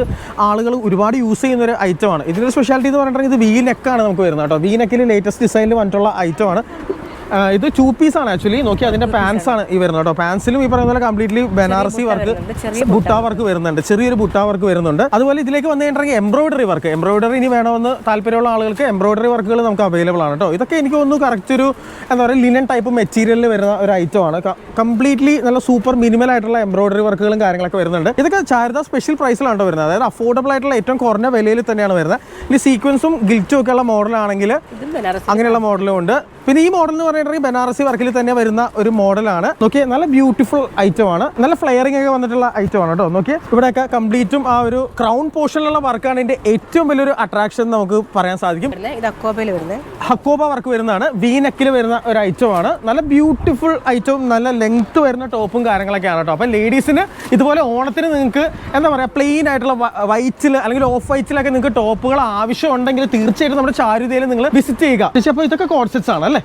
ആളുകൾ ഒരുപാട് യൂസ് ചെയ്യുന്ന ഒരു ഐറ്റമാണ് ഇതിന്റെ സ്പെഷ്യാലിറ്റി എന്ന് പറഞ്ഞിട്ടുണ്ടെങ്കിൽ ഇത് വി നെക്കാണ് നമുക്ക് വരുന്നത് കേട്ടോ. വി നെക്കിൽ ലേറ്റസ്റ്റ് ഡിസൈനിൽ വന്നിട്ടുള്ള ഐറ്റമാണ് ഇത് ടു പീസ് ആണ് ആക്ച്വലി നോക്കി അതിന്റെ പാൻസ് ആണ്. ഈ വരുന്നത് കേട്ടോ. പാൻസിലും ഈ പറയുന്ന പോലെ completely Banarasi work buta work വരുന്നുണ്ട് ചെറിയൊരു ബുട്ടാ വർക്ക് വരുന്നുണ്ട്. അതുപോലെ ഇതിലേക്ക് വന്നു കഴിഞ്ഞിട്ടുണ്ടെങ്കിൽ എംബ്രോയിഡറി വർക്ക് എംബ്രോയിഡറി ഇനി വേണമെന്ന് താല്പര്യമുള്ള ആളുകൾക്ക് എംബ്രോയിഡറി വർക്കുകൾ നമുക്ക് അവൈലബിൾ ആണ് കേട്ടോ. ഇതൊക്കെ എനിക്ക് തോന്നുന്നു കറക്റ്റ് ഒരു എന്താ പറയുക ലിനൻ ടൈപ്പ് മെറ്റീരിയലിൽ വരുന്ന ഒരു ഐറ്റം ആണ്. കംപ്ലീറ്റ്ലി നല്ല സൂപ്പർ മിനിമൽ ആയിട്ടുള്ള എംബ്രോയിഡറി വർക്കുകളും കാര്യങ്ങളൊക്കെ വരുന്നുണ്ട്. ഇതൊക്കെ ചാരിത സ്പെഷ്യൽ പ്രൈസിലാണ് വരുന്നത്. അതായത് അഫോർഡബിൾ ആയിട്ടുള്ള ഏറ്റവും കുറഞ്ഞ വിലയിൽ തന്നെയാണ് വരുന്നത്. ഇനി സീക്വൻസും ഗിൽറ്റും ഒക്കെ ഉള്ള മോഡലാണെങ്കിൽ അങ്ങനെയുള്ള മോഡലും ഉണ്ട്. പിന്നെ ഈ മോഡൽ എന്ന് പറഞ്ഞിട്ടുണ്ടെങ്കിൽ ബനാറസി വർക്കിൽ തന്നെ വരുന്ന ഒരു മോഡലാണ്. നോക്കിയേ നല്ല ബ്യൂട്ടിഫുൾ ഐറ്റം ആണ്. നല്ല ഫ്ലെയറിംഗ് ഒക്കെ വന്നിട്ടുള്ള ഐറ്റം ആണ് കേട്ടോ. നോക്കിയേ ഇവിടെയൊക്കെ കംപ്ലീറ്റും ആ ഒരു ക്രൗൺ പോർഷനിലുള്ള വർക്കാണ് ഇതിന്റെ ഏറ്റവും വലിയൊരു അട്രാക്ഷൻ നമുക്ക് പറയാൻ സാധിക്കും. ഇത് അക്കോബയിൽ വരുന്നത് ഹക്കോബ വർക്ക് വരുന്നതാണ്. വി നെക്കിൽ വരുന്ന ഒരു ഐറ്റം ആണ്. നല്ല ബ്യൂട്ടിഫുൾ ഐറ്റവും നല്ല ലെങ്ത് വരുന്ന ടോപ്പും കാര്യങ്ങളൊക്കെയാണ് കേട്ടോ. അപ്പോൾ ലേഡീസിന് ഇതുപോലെ ഓണത്തിന് നിങ്ങൾക്ക് എന്താ പറയാ പ്ലെയിൻ ആയിട്ടുള്ള വൈറ്റിൽ അല്ലെങ്കിൽ ഓഫ് വൈറ്റിലൊക്കെ നിങ്ങൾക്ക് ടോപ്പുകൾ ആവശ്യം ഉണ്ടെങ്കിൽ തീർച്ചയായിട്ടും നമ്മുടെ ചാരുതയിൽ നിങ്ങൾ വിസിറ്റ് ചെയ്യുക. പക്ഷേ അപ്പോൾ ഇതൊക്കെ കോൺസെറ്റ്സ് ആണ് അല്ലേ?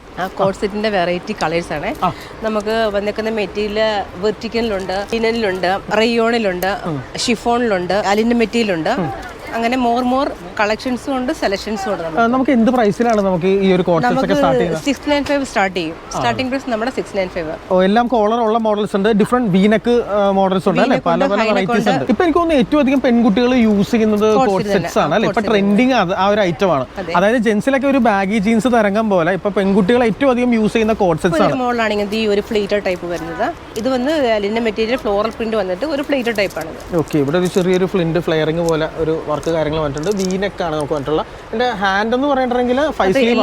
സെറ്റിന്റെ വെറൈറ്റി കളേഴ്സ് ആണ്. നമുക്ക് വന്നിരിക്കുന്ന മെറ്റീരിയൽ വെർട്ടിക്കലിലുണ്ട് ലിനനിലുണ്ട് റയോണിലുണ്ട് ഷിഫോണിലുണ്ട് അലിന്റെ മെറ്റീരിയലുണ്ട് അങ്ങനെ മോർ മോർ കളക്ഷൻസും ഉണ്ട് സെലക്ഷൻസും ഉണ്ട് നമുക്ക്. നമുക്ക് എന്ത് പ്രൈസിലാണ് നമുക്ക് ഈ ഒരു കോൺസെപ്റ്റ്സ് ഒക്കെ സ്റ്റാർട്ട് നമുക്ക് ചെയ്യുന്നത്? സിക്സ് നയൻ ഫൈവ് സ്റ്റാർട്ട് ചെയ്യും. സ്റ്റാർട്ടിംഗ് പ്രൈസ് നമ്മുടെ സിക്സ് നയൻ ഫൈവ് ഓ എല്ലാം കോളർ ഉള്ള മോഡൽസ് ഉണ്ട്. ഡിഫറെന്റ് വീനക്ക് മോഡൽസ് ഉണ്ട് അല്ലേ? പല പല വെറൈറ്റീസ് ഉണ്ട് ഇപ്പൊ എനിക്ക് തോന്നുന്നു ഏറ്റവും അധികം പെൺകുട്ടികൾ യൂസ് ചെയ്യുന്നത് കോഡ് സെറ്റ്സ് ആണ് അല്ലേ? ഇപ്പൊ ട്രെൻഡിങ് ആ ഒരു ഐറ്റം ആണ്. അതായത് ജെൻസിലൊക്കെ ഒരു ബാഗി ജീൻസ് തരംഗം പോലെ ഇപ്പൊ പെൺകുട്ടികൾ ഏറ്റവും അധികം യൂസ് ചെയ്യുന്ന കോട്ട് സെറ്റ്സ് ആണ്. ഒരു മോഡലാണെങ്കിൽ ഈ ഒരു ഫ്ലീറ്റർ ടൈപ്പ് വരുന്നത്. ഇത് വന്ന് അലിന്റെ മെറ്റീരിയൽ ഫ്ലോറൽ പ്രിന്റ് വന്നിട്ട് ഒരു ഫ്ലീറ്റർ ടൈപ്പ് ആണ് ഓക്കെ ഇവിടെ ഒരു ചെറിയൊരു ഫ്ലിന്റ് ഫ്ലെയറിംഗ് പോലെ ഒരു വർക്ക് കാര്യങ്ങൾ വന്നിട്ടുണ്ട്. ആണ് നമുക്ക് വന്നിട്ടുള്ള. എന്റെ ഹാൻഡ് എന്ന് പറഞ്ഞിട്ടുണ്ടെങ്കിൽ ഫൈവ് സ്ലീവ്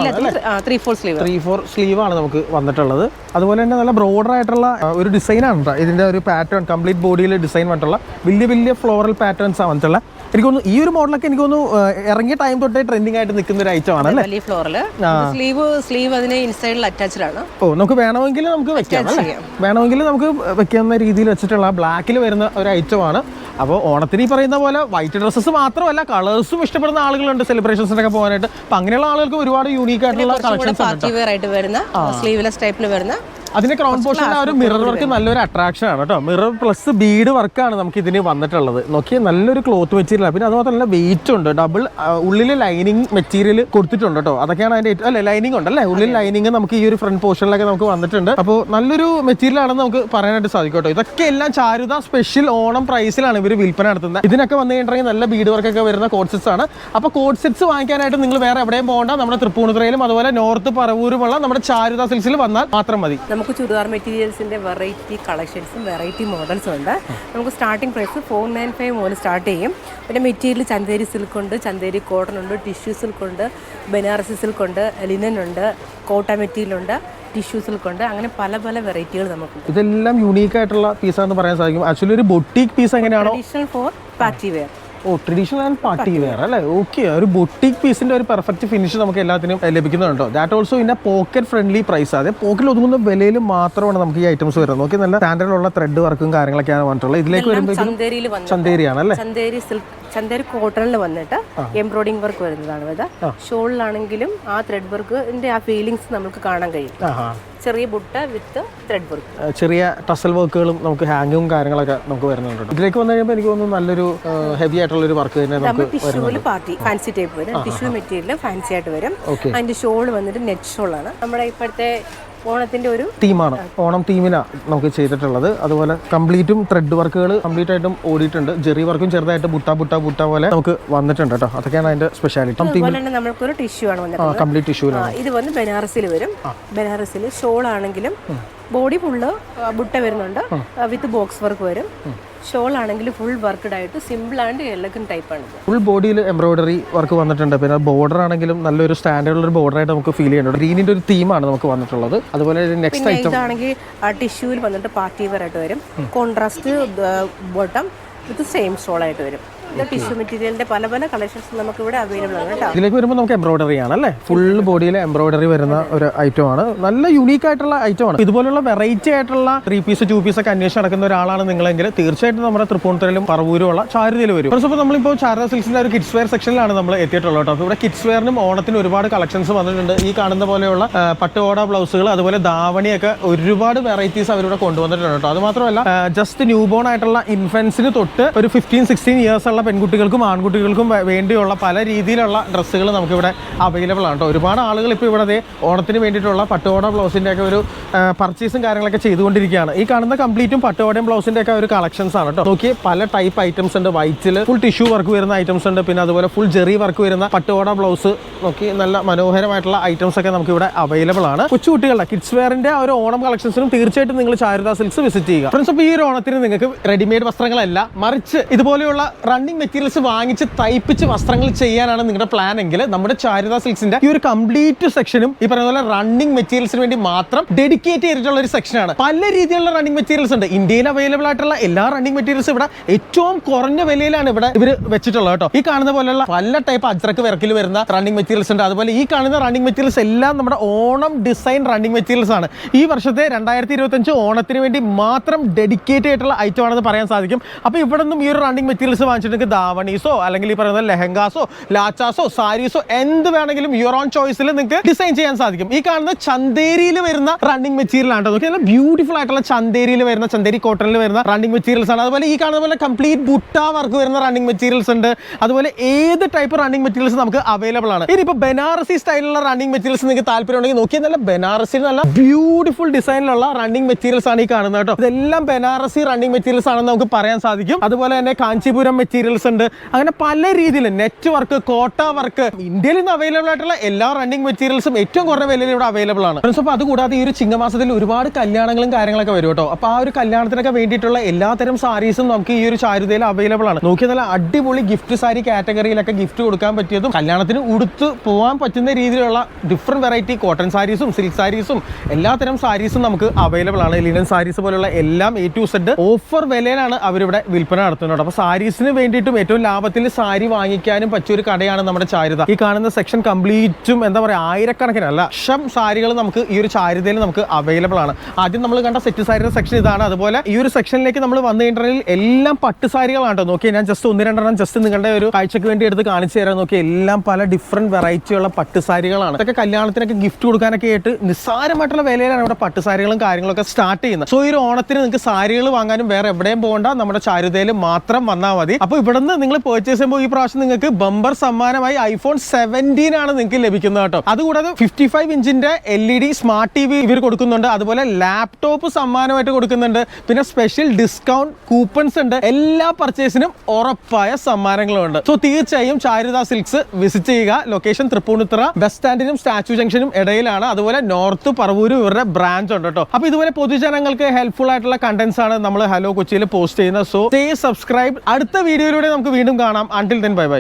ആണ് three four sleeve three four sleeve ആണ് നമുക്ക് വന്നിട്ടുള്ളത്. അതുപോലെ തന്നെ നല്ല ബ്രോഡർ ആയിട്ടുള്ള ഒരു ഡിസൈൻ ആണ് കേട്ടോ ഇതിന്റെ ഒരു പാറ്റേൺ കംപ്ലീറ്റ് ബോഡിയിൽ ഡിസൈൻ വന്നിട്ടുള്ള വലിയ വലിയ ഫ്ലോറൽ പാറ്റേൺസ് ആണ് വന്നിട്ടുള്ള. എനിക്ക് തോന്നുന്നു ഈ ഒരു മോഡലൊക്കെ എനിക്ക് തോന്നുന്നു ഇറങ്ങിയ ടൈം തൊട്ടേ ട്രെൻഡിങ് ആയിട്ട് നിൽക്കുന്ന ഒരു ഐറ്റം ആണ് അല്ലേ? വലിയ ഫ്ലോറിൽ സ്ലീവ് സ്ലീവ് അതിന് ഇൻസൈഡിൽ അറ്റാച്ച്ഡ് ആണ്. ഓ നമുക്ക് വേണമെങ്കിൽ നമുക്ക് വെക്കാം അല്ലേ? വേണമെങ്കിൽ നമുക്ക് വെക്കാവുന്ന രീതിയിൽ വെച്ചിട്ടുള്ള ബ്ലാക്കിൽ വരുന്ന ഒരു ഐറ്റം ആണ്. അപ്പോൾ ഓണത്തിന് ഈ പറയുന്ന പോലെ വൈറ്റ് ഡ്രസ്സസ് മാത്രമല്ല കളേഴ്സും ഇഷ്ടപ്പെടുന്ന ആളുകളുണ്ട് സെലിബ്രേഷൻസിനൊക്കെ പോകാനായിട്ട്. അപ്പം അങ്ങനെയുള്ള ആളുകൾക്ക് ഒരുപാട് യൂണീക്ക് ആയിട്ടുള്ള കളക്ഷൻസ് വരുന്ന സ്ലീവ്ലെസ് ടൈപ്പിൽ വരുന്ന അതിന്റെ ക്രൗൺ പോർഷൻ ആ ഒരു മിറർ വർക്ക് നല്ലൊരു അട്രാക്ഷൻ ആണ് കേട്ടോ. മിറർ പ്ലസ് ബീഡ് വർക്കാണ് നമുക്ക് ഇതിന് വന്നിട്ടുള്ളത്. നോക്കിയാൽ നല്ലൊരു ക്ലോത്ത് മെറ്റീരിയൽ പിന്നെ അതുപോലെ നല്ല വെയിറ്റ് ഉണ്ട്. ഡബിൾ ഉള്ളിൽ ലൈനിങ് മെറ്റീരിയൽ കൊടുത്തിട്ടുണ്ട് കേട്ടോ. അതൊക്കെയാണ് അതിന്റെ ഏറ്റവും അല്ലെ ലൈനിങ് ഉണ്ട് അല്ലേ? ഉള്ളിൽ ലൈനിങ് നമുക്ക് ഈ ഒരു ഫ്രണ്ട് പോർഷനിലൊക്കെ നമുക്ക് വന്നിട്ടുണ്ട്. അപ്പോൾ നല്ലൊരു മെറ്റീരിയൽ ആണെന്ന് നമുക്ക് പറയാനായിട്ട് സാധിക്കും കേട്ടോ. ഇതൊക്കെ എല്ലാം ചാരുത സ്പെഷ്യൽ ഓണം പ്രൈസിലാണ് ഇവർ വിൽപ്പന നടത്തുന്നത്. ഇതിനൊക്കെ വന്നു കഴിഞ്ഞിട്ടുണ്ടെങ്കിൽ നല്ല ബീഡ് വർക്കൊക്കെ വരുന്ന കോഡ് സെറ്റ്സ് ആണ്. അപ്പോൾ കോഡ് സെറ്റ്സ് വാങ്ങിക്കാനായിട്ട് നിങ്ങൾ വേറെ എവിടെയും പോകണ്ട. നമ്മുടെ തൃപ്പൂണിത്തുറയിലും അതുപോലെ നോർത്ത് പറവൂരുമുള്ള നമ്മുടെ ചാരുത സിൽസിൽ വന്നാൽ മാത്രം മതി. നമുക്ക് ചുരിദാർ മെറ്റീരിയൽസിന്റെ വെറൈറ്റി കളക്ഷൻസും വെറൈറ്റി മോഡൽസും ഉണ്ട്. നമുക്ക് starting price four nine five മുതൽ സ്റ്റാർട്ട് ചെയ്യും. പിന്നെ മെറ്റീരിയൽ ചന്തേരി സിൽക്ക് ഉണ്ട് ചന്തേരി കോട്ടൺ ഉണ്ട് ടിഷ്യൂ സിൽക്ക് ഉണ്ട് ബനാറസി സിൽക്ക് ഉണ്ട് ലിനൻ ഉണ്ട് കോട്ട മെറ്റീരിയൽ ഉണ്ട് ടിഷ്യൂ സിൽക്ക് ഉണ്ട് അങ്ങനെ പല പല വെറൈറ്റികൾ നമുക്ക് ഇതെല്ലാം യൂണീക്ക് ആയിട്ടുള്ള പീസാന്ന് പറയാൻ സാധിക്കും. ആക്ച്വലി ഒരു ബൊട്ടീക്ക് പീസ് എങ്ങനെയാണോ? For party wear or traditional and party wear അല്ലേ? ഓക്കെ ഒരു ബൊട്ടിക് പീസിന്റെ ഒരു പെർഫെക്റ്റ് ഫിനിഷ് നമുക്ക് എല്ലാത്തിനും ലഭിക്കുന്നുണ്ടോ? ദാറ്റ് ഓൾസോ ഇന്ന പോക്കറ്റ് ഫ്രണ്ട്ലി പ്രൈസ് അതെ പോക്കറ്റിൽ ഒതുങ്ങുന്ന വിലയിൽ മാത്രമാണ് നമുക്ക് ഈ ഐറ്റംസ് വരുന്നത്. നോക്കി നല്ല സ്റ്റാൻഡേർഡുള്ള ത്രെഡ് വർക്കും കാര്യങ്ങളൊക്കെയാണ് വന്നിട്ടുള്ളത്. ഇതിലേക്ക് വരുമ്പോൾ ചന്തേരിയാണ് അല്ലേ? ചന്തേരി സിൽക്ക് ചന്തേരി കോട്ടണിൽ വന്നിട്ട് എംബ്രോയിഡിംഗ് വർക്ക് വരുന്നതാണ് ഇത് ഷോളിലാണെങ്കിലും ആ ത്രെഡ് വർക്കിന്റെ ആ ഫീലിങ്സ് നമുക്ക് കാണാൻ കഴിയും. ചെറിയ ബുട്ട വിത്ത് ത്രെഡ് വർക്ക് ചെറിയ ടസൽ വർക്കുകളും നമുക്ക് ഹാങ്ങും കാര്യങ്ങളൊക്കെ നമുക്ക് വരുന്നുണ്ട്. ഇതിലേക്ക് വന്നു കഴിയുമ്പോൾ എനിക്ക് തോന്നുന്നു നല്ലൊരു ഹെവി ആയിട്ടുള്ള ഒരു വർക്ക് തന്നെ നമുക്ക് ടിഷ്യൂവിൽ പാർട്ടി ഫാൻസി ടൈപ്പ് വരും. ടിഷ്യൂ മെറ്റീരിയൽ ഫാൻസി ആയിട്ട് വരും. അതിന്റെ ഷോൾ വന്നിട്ട് നെറ്റ് ഷോളാണ് നമ്മുടെ ഇപ്പോഴത്തെ ഓണത്തിന്റെ ഒരു തീമാണ് ഓണം തീമിനാണ് നമുക്ക് ചെയ്തിട്ടുള്ളത്. അതുപോലെ കംപ്ലീറ്റും ത്രെഡ് വർക്കുകൾ കംപ്ലീറ്റ് ആയിട്ടും ഓടിയിട്ടുണ്ട്. ജെറി വർക്കും ചെറുതായിട്ട് ബുട്ട ബുട്ട ബുട്ട പോലെ നമുക്ക് വന്നിട്ടുണ്ട് കേട്ടോ. അതൊക്കെയാണ് അതിന്റെ സ്പെഷ്യാലിറ്റി നമ്മൾക്കൊരു ടിഷ്യൂ ആണ് കംപ്ലീറ്റ് ടിഷ്യൂലാണ് ഇത് വന്ന് ബനാറസിൽ വരും. ബനാറസിൽ ഷോൾ ആണെങ്കിലും ബോഡി ഫുള്ള് ബുട്ട വരുന്നുണ്ട്. വിത്ത് ബോക്സ് വർക്ക് വരും. ഷോൾ ആണെങ്കിൽ ഫുൾ വർക്ക്ഡ് ആയിട്ട് സിമ്പിൾ ആൻഡ് എലഗൻ ടൈപ്പ് ആണ് ഫുൾ ബോഡിയിൽ എംബ്രോയിഡറി വർക്ക് വന്നിട്ടുണ്ട്. പിന്നെ ബോർഡർ ആണെങ്കിലും നല്ലൊരു സ്റ്റാൻഡേർഡ് ഒരു ബോർഡർ ആയിട്ട് നമുക്ക് ഫീൽ ചെയ്യുന്നുണ്ട്. ഗ്രീനിന്റെ ഒരു തീമാണ് നമുക്ക് വന്നിട്ടുള്ളത്. അതുപോലെ നെക്സ്റ്റ് ഐറ്റം ഇതാണെങ്കിൽ ടിഷ്യൂവിൽ വന്നിട്ട് പാർട്ടി വെയർ ആയിട്ട് വരും. Contrast bottom with same shawl ആയിട്ട് വരും. ടിഷ്യൂ മെറ്റീരിയലിന്റെ പല പല കളക്ഷൻസ് നമുക്ക് ഇവിടെ അവൈലബിൾ ആണ് കേട്ടോ. ഇതിലേക്ക് വരുമ്പോൾ നമുക്ക് എംബ്രോയിഡറി ആണ് അല്ലേ? ഫുൾ ബോഡിയിൽ എംബ്രോയിഡറി വരുന്ന ഒരു ഐറ്റം ആണ്. നല്ല യുണീക്ക് ആയിട്ടുള്ള ഐറ്റം ആണ്. ഇതുപോലുള്ള വെറൈറ്റി ആയിട്ടുള്ള ത്രീ പീസ് ടു പീസ് ഒക്കെ അന്വേഷിച്ച് നടക്കുന്ന ഒരാളാണ് നിങ്ങളെങ്കിൽ തീർച്ചയായിട്ടും നമ്മുടെ തൃപ്പൂണിത്തരയിലും പറവൂരും ഉള്ള ചാരുതയിൽ വരും. അപ്പോൾ നമ്മളിപ്പോൾ ചാരുത സിൽസിന്റെ ഒരു കിഡ്സ് വെയർ സെക്ഷനിലാണ് നമ്മൾ എത്തിയിട്ടുള്ളത് കേട്ടോ. ഇവിടെ കിഡ്സ് വെയറിനും ഓണത്തിന് ഒരുപാട് കളക്ഷൻസ് വന്നിട്ടുണ്ട്. ഈ കാണുന്ന പോലെയുള്ള പട്ടുകോട ബ്ലൗസുകൾ അതുപോലെ ധാവണിയൊക്കെ ഒരുപാട് വെറൈറ്റീസ് അവരിവിടെ കൊണ്ടുവന്നിട്ടുണ്ട് കേട്ടോ. അത് മാത്രമല്ല ജസ്റ്റ് ന്യൂ ബോൺ ആയിട്ടുള്ള ഇൻഫൻസിന് തൊട്ട് ഒരു ഫിഫ്റ്റീൻ സിക്സ്റ്റീൻ ഇയേഴ്സ് ഉള്ള പെൺകുട്ടികൾക്കും ആൺകുട്ടികൾക്കും വേണ്ടിയുള്ള പല രീതിയിലുള്ള ഡ്രസ്സുകൾ നമുക്കിവിടെ അവൈലബിൾ ആണ് കേട്ടോ. ഒരുപാട് ആളുകൾ ഇപ്പോൾ ഇവിടെ ഓണത്തിന് വേണ്ടിയിട്ടുള്ള പട്ടുകോട ബ്ലൗസിന്റെ ഒക്കെ ഒരു പർച്ചേസും കാര്യങ്ങളൊക്കെ ചെയ്തുകൊണ്ടിരിക്കുകയാണ്. ഈ കാണുന്ന കംപ്ലീറ്റും പട്ടുകോടയും ബ്ലൗസിന്റെ ഒക്കെ ഒരു കളക്ഷൻസ് ആണ് കേട്ടോ. നോക്കി പല ടൈപ്പ് ഐറ്റംസ് ഉണ്ട്. വൈറ്റിൽ ഫുൾ ടിഷ്യൂ വർക്ക് വരുന്ന ഐറ്റംസ് ഉണ്ട്. പിന്നെ അതുപോലെ ഫുൾ ജെറി വർക്ക് വരുന്ന പട്ടുകോട ബ്ലൗസ് നോക്കി നല്ല മനോഹരമായിട്ടുള്ള ഐറ്റംസ് ഒക്കെ നമുക്കിവിടെ അവൈലബിൾ ആണ്. കൊച്ചുകുട്ടികളുടെ കിഡ്സ് വെയറിന്റെ ഒരു ഓണം കളക്ഷൻസിനും തീർച്ചയായിട്ടും നിങ്ങൾ ചാരുദാ സിൽക്സ് വിസിറ്റ് ചെയ്യുക. ഫ്രണ്ട്സ് അപ്പോൾ ഈ ഒരു ഓണത്തിന് നിങ്ങൾക്ക് റെഡിമെയ്ഡ് വസ്ത്രങ്ങളല്ല മറിച്ച് ഇതുപോലെയുള്ള റണ്ണിങ് മെറ്റീരിയൽസ് വാങ്ങിച്ച് തയ്പ്പിച്ച് വസ്ത്രങ്ങൾ ചെയ്യാനാണ് നിങ്ങളുടെ പ്ലാൻ എങ്കിൽ നമ്മുടെ ചാരിത സിൽക്സിന്റെ ഈ ഒരു കംപ്ലീറ്റ് സെക്ഷനും ഈ പറയുന്ന പോലെ റണ്ണിങ് മെറ്റീരിയൽസിന് വേണ്ടി മാത്രം ഡെഡിക്കേറ്റ് ചെയ്തിട്ടുള്ള ഒരു സെക്ഷനാണ് പല രീതിയിലുള്ള റണ്ണിങ് മെറ്റീരിയൽസ് ഉണ്ട്. ഇന്ത്യയിൽ അവൈലബിൾ ആയിട്ടുള്ള എല്ലാ റണ്ണിങ് മെറ്റീരിയൽസ് ഇവിടെ ഏറ്റവും കുറഞ്ഞ വിലയിലാണ് ഇവിടെ ഇവർ വെച്ചിട്ടുള്ളത് കേട്ടോ. ഈ കാണുന്ന പോലെയുള്ള പല ടൈപ്പ് അജ്രക്ക് വിറക്കിൽ വരുന്ന റണ്ണിങ് മെറ്റീരിയൽസ് ഉണ്ട്. അതുപോലെ ഈ കാണുന്ന റണ്ണിങ് മെറ്റീരിയൽസ് എല്ലാം നമ്മുടെ ഓണം ഡിസൈൻ റണ്ണിങ് മെറ്റീരിയൽസ് ആണ്. ഈ വർഷത്തെ രണ്ടായിരത്തി ഇരുപത്തഞ്ച് ഓണത്തിന് വേണ്ടി മാത്രം ഡെഡിക്കേറ്റ് ആയിട്ടുള്ള ഐറ്റം ആണെന്ന് പറയാൻ സാധിക്കും. അപ്പോൾ ഇവിടെ നിന്നും ഈ ഒരു റണ്ണിങ് മെറ്റീരിയൽസ് വാങ്ങിച്ചിട്ടുണ്ടെങ്കിൽ ദാവണീസോ അല്ലെങ്കിൽ ഈ പറയുന്ന ലെഹങ്കാസോ ലാച്ചാസോ സാരീസോ എന്ത് വേണമെങ്കിലും ഓൺ ചോയ്സിൽ നിങ്ങൾക്ക് ഡിസൈൻ ചെയ്യാൻ സാധിക്കും. ഈ കാണുന്ന ചന്തേരിയിൽ വരുന്ന റണ്ണിങ് മെറ്റീരിയൽ ആണ്? നോക്കി നല്ല ബ്യൂട്ടിഫുൾ ആയിട്ടുള്ള ചന്തേരിയിൽ വരുന്ന ചന്തേരി കോട്ടണിൽ വരുന്ന റണ്ണിങ് മെറ്റീരിയൽസ് ആണ്. അതുപോലെ ഈ കാണുന്ന പോലെ കംപ്ലീറ്റ് ബുട്ട വർക്ക് വരുന്ന റണ്ണിങ് മെറ്റീരിയൽസ് ഉണ്ട്. അതുപോലെ ഏത് ടൈപ്പ് റണ്ണിങ് മെറ്റീരിയൽസ് നമുക്ക് അവൈലബിൾ ആണ്? ഇനി ഇപ്പോൾ ബനാറസി സ്റ്റൈലിലുള്ള റണ്ണിങ് മെറ്റീരിയൽസ് നിങ്ങൾക്ക് താല്പര്യം ഉണ്ടെങ്കിൽ നോക്കിയാൽ നല്ല ബനാറസിൽ നല്ല ബ്യൂട്ടിഫുൾ ഡിസൈനിലുള്ള റണ്ണിങ് മെറ്റീരിയൽസ് ആണ് ഈ കാണുന്നത് കേട്ടോ. ഇതെല്ലാം ബനാറസി റണ്ണിങ് മെറ്റീരിയൽസ് ആണെന്ന് നമുക്ക് പറയാൻ സാധിക്കും. അതുപോലെ തന്നെ കാഞ്ചീപുരം മെറ്റീരിയൽസ് ഉണ്ട്. അങ്ങനെ പല രീതിയിൽ നെറ്റ് വർക്ക് കോട്ട വർക്ക് ഇന്ത്യയിൽ നിന്ന് അവൈലബിൾ ആയിട്ടുള്ള എല്ലാ റണ്ണിങ് മെറ്റീരിയൽസും ഏറ്റവും കുറഞ്ഞ വിലയിൽ ഇവിടെ അവൈലബിൾ ആണ്. ഫ്രണ്ട്സ് അപ്പോൾ അതുകൂടാതെ ഈ ഒരു ചിങ്ങമാസത്തിൽ ഒരുപാട് കല്യാണങ്ങളും കാര്യങ്ങളൊക്കെ വരും കേട്ടോ. അപ്പോൾ ആ ഒരു കല്യാണത്തിനൊക്കെ വേണ്ടിയിട്ടുള്ള എല്ലാത്തരം സാരീസും നമുക്ക് ഈ ഒരു ചാരുതയിൽ അവൈലബിൾ ആണ്. നോക്കിയാൽ നല്ല അടിപൊളി ഗിഫ്റ്റ് സാരി കാറ്റഗറിയിലൊക്കെ ഗിഫ്റ്റ് കൊടുക്കാൻ പറ്റിയതും കല്യാണത്തിന് ഉടുത്ത് പോകാൻ പറ്റുന്ന രീതിയിലുള്ള ഡിഫറെന്റ് വെറൈറ്റി കോട്ടൺ സാരീസും സിൽക്ക് സാരീസും എല്ലാത്തരം സാരീസും നമുക്ക് അവൈലബിൾ ആണ്. ലിനൻ സാരീസ് പോലുള്ള എല്ലാം എ ടു സെഡ് ഓഫർ വിലയിലാണ് അവരിവിടെ വിൽപ്പന നടത്തുന്നത് അപ്പോൾ സാരീസിന് വേണ്ടിയിട്ടും ഏറ്റവും ലാഭത്തിൽ സാരി വാങ്ങിക്കാനും പറ്റിയ ഒരു കടയാണ് നമ്മുടെ ചാരുത. ഈ കാണുന്ന സെക്ഷൻ കംപ്ലീറ്റും എന്താ പറയുക ആയിരക്കണക്കിന് അല്ല ലക്ഷം സാരികൾ നമുക്ക് ഈ ഒരു ചാരുതയിൽ നമുക്ക് അവൈലബിൾ ആണ്. ആദ്യം നമ്മൾ കണ്ട സെറ്റ് സാരിയുടെ സെക്ഷൻ ഇതാണ്. അതുപോലെ ഈ ഒരു സെക്ഷനിലേക്ക് നമ്മൾ വന്നു കഴിഞ്ഞിട്ടുണ്ടെങ്കിൽ എല്ലാം പട്ട് സാരികളാണ് കേട്ടോ. നോക്കി ഞാൻ ജസ്റ്റ് ഒന്ന് രണ്ടെണ്ണം ജസ്റ്റ് നിങ്ങളുടെ ഒരു കാഴ്ചക്ക് വേണ്ടി എടുത്ത് കാണിച്ചു തരാൻ നോക്കി എല്ലാം പല ഡിഫറെന്റ് വെറൈറ്റിയുള്ള പട്ട് സാരികളാണ്. ഇതൊക്കെ കല്യാണത്തിനൊക്കെ ഗിഫ്റ്റ് കൊടുക്കാനൊക്കെ ആയിട്ട് നിസ്സാരമായിട്ടുള്ള വിലയിലാണ് ഇവിടെ പട്ട് സാരികളും കാര്യങ്ങളൊക്കെ സ്റ്റാർട്ട് ചെയ്യുന്നത്. സോ ഈ ഒരു ഓണത്തിന് നിങ്ങൾക്ക് സാരികൾ വാങ്ങാനും വേറെ എവിടെയും പോകണ്ട. നമ്മുടെ ചാരുതയിൽ മാത്രം വന്നാൽ മതി. അപ്പോൾ ഇവിടെ നിന്ന് നിങ്ങൾ പേർച്ചേസ് ചെയ്യുമ്പോൾ ഈ പ്രാവശ്യം നിങ്ങൾക്ക് ബമ്പർ സമ്മാനമായി ഐഫോൺ സെവന്റീൻ ആണ് നിങ്ങൾക്ക് ലഭിക്കുന്നത് കേട്ടോ. അതുകൂടാതെ fifty five ഇഞ്ചിന്റെ L E D smart T V ഇവർ കൊടുക്കുന്നുണ്ട്. അതുപോലെ ലാപ്ടോപ്പ് സമ്മാനമായിട്ട് കൊടുക്കുന്നുണ്ട്. പിന്നെ സ്പെഷ്യൽ ഡിസ്കൗണ്ട് കൂപ്പൺസ് ഉണ്ട്. എല്ലാ പർച്ചേസിനും ഉറപ്പായ സമ്മാനങ്ങളുണ്ട് സോ തീർച്ചയായും ചാരുദ സിൽക്സ് വിസിറ്റ് ചെയ്യുക. ലൊക്കേഷൻ തൃപ്പൂണിത്തറ ബസ് സ്റ്റാൻഡിനും സ്റ്റാച്ചു ജംഗ്ഷനും ഇടയിലാണ്. അതുപോലെ നോർത്ത് പറവൂരും ഇവരുടെ ബ്രാഞ്ച് ഉണ്ട് കേട്ടോ. അപ്പൊ ഇതുപോലെ പൊതുജനങ്ങൾക്ക് ഹെൽപ്ഫുൾ ആയിട്ടുള്ള കണ്ടന്റ്സ് ആണ് നമ്മൾ ഹലോ കൊച്ചിയിൽ പോസ്റ്റ് ചെയ്യുന്നത്. സോ സ്റ്റേ സബ്സ്ക്രൈബ് അടുത്ത വീഡിയോയിലൂടെ നമുക്ക് വീണ്ടും കാണാം. Until then bye bye